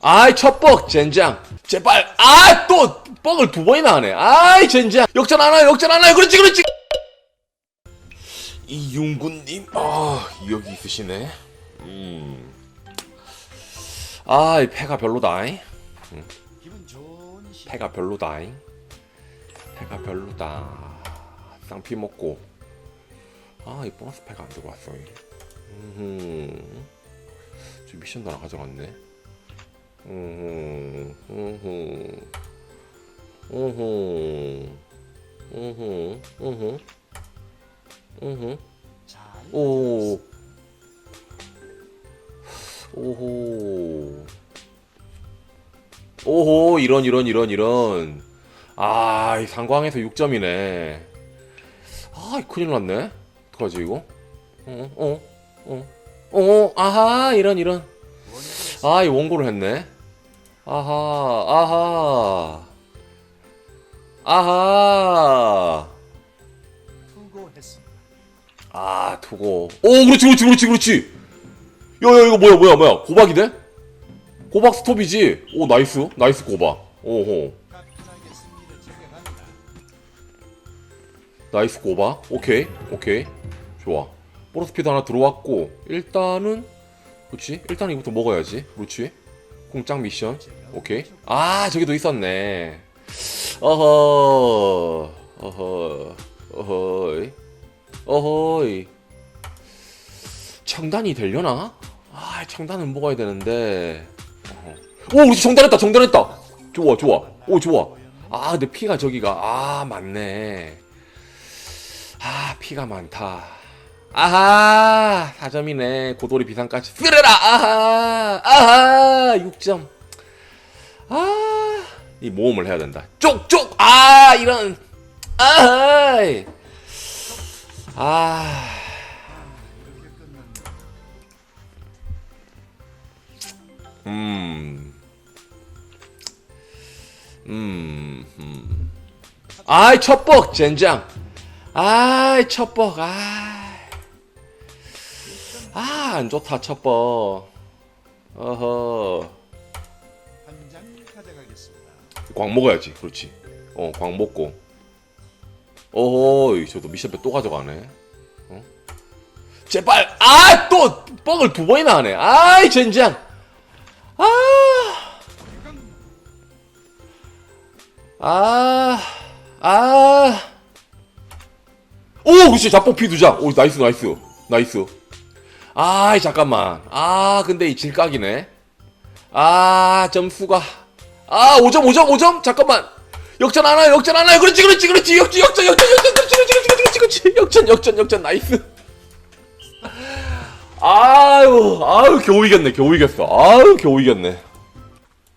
아이 첫뻑 젠장. 제발 아 또 뻑을 두 번이나 하네. 아이 젠장. 역전 하나요 역전 하나요. 그렇지 그렇지. 이윤구님 아 여기 있으시네. 음. 아이 패가 별로다잉. 시 패가 별로다잉. 패가 별로다. 쌍피 먹고. 아이 보너스 패가 안 들어왔어 음. 저 미션도 하나 가져갔네 음, 음, 음, 음, 음, 음, 잘 오, 오호, 오호, 이런, 이런, 이런, 이런. 아, 이 상광에서 6점이네. 아, 큰일 났네. 어떡하지, 이거? 어, 어, 어, 어, 아하, 이런, 이런. 아, 이 원고를 했네. 아하, 아하. 아하. 아, 투고. 오, 그렇지, 그렇지, 그렇지, 그렇지. 야, 야, 이거 뭐야, 뭐야, 뭐야. 고박이 돼? 고박 스톱이지? 오, 나이스. 나이스 고박. 오호. 나이스 고박. 오케이, 오케이. 좋아. 보너스피드 하나 들어왔고, 일단은, 그렇지. 일단 이부터 먹어야지. 그렇지. 공짱 미션. 오케이. 아, 저기도 있었네. 어허, 어허, 어허이, 어허이. 청단이 되려나? 아, 청단은 먹어야 되는데. 어허. 오. 정단했다, 정단했다. 좋아, 좋아. 오, 좋아. 아, 근데 피가 저기가, 아, 맞네. 아, 피가 많다. 아하, 4점이네. 고돌이 비상까지 쓰레라! 아하, 아하, 6점. 아, 이 모험을 해야 된다. 쪽쪽! 아, 이런. 아하! 아. 음. 음, 음. 아이, 첫뻑, 젠장. 아이, 첫뻑, 아. 아, 안 좋다, 첫뻑. 어허. 한장 가져가겠습니다. 광 먹어야지. 그렇지. 어, 광 먹고. 어허, 저도 미션배 또 가져가네. 어? 제발, 아, 또, 뻑을 두 번이나 하네. 아이, 젠장. 아. 아, 아. 오, 그렇지. 자뻑 피두 장. 오, 나이스, 나이스. 나이스. 아이, 잠깐만. 아, 근데 이 질각이네. 아, 점수가. 아, 5점, 5점, 5점? 잠깐만. 역전 하나요, 역전 하나요. 그렇지, 그렇지, 그렇지. 역전, 역전, 역전, 역전, 그렇지, 그렇지, 그렇지, 그렇지, 그렇지. 역전, 역전, 역전, 나이스. 아유, 아유, 겨우 이겼네, 겨우 이겼어. 아유, 겨우 이겼네.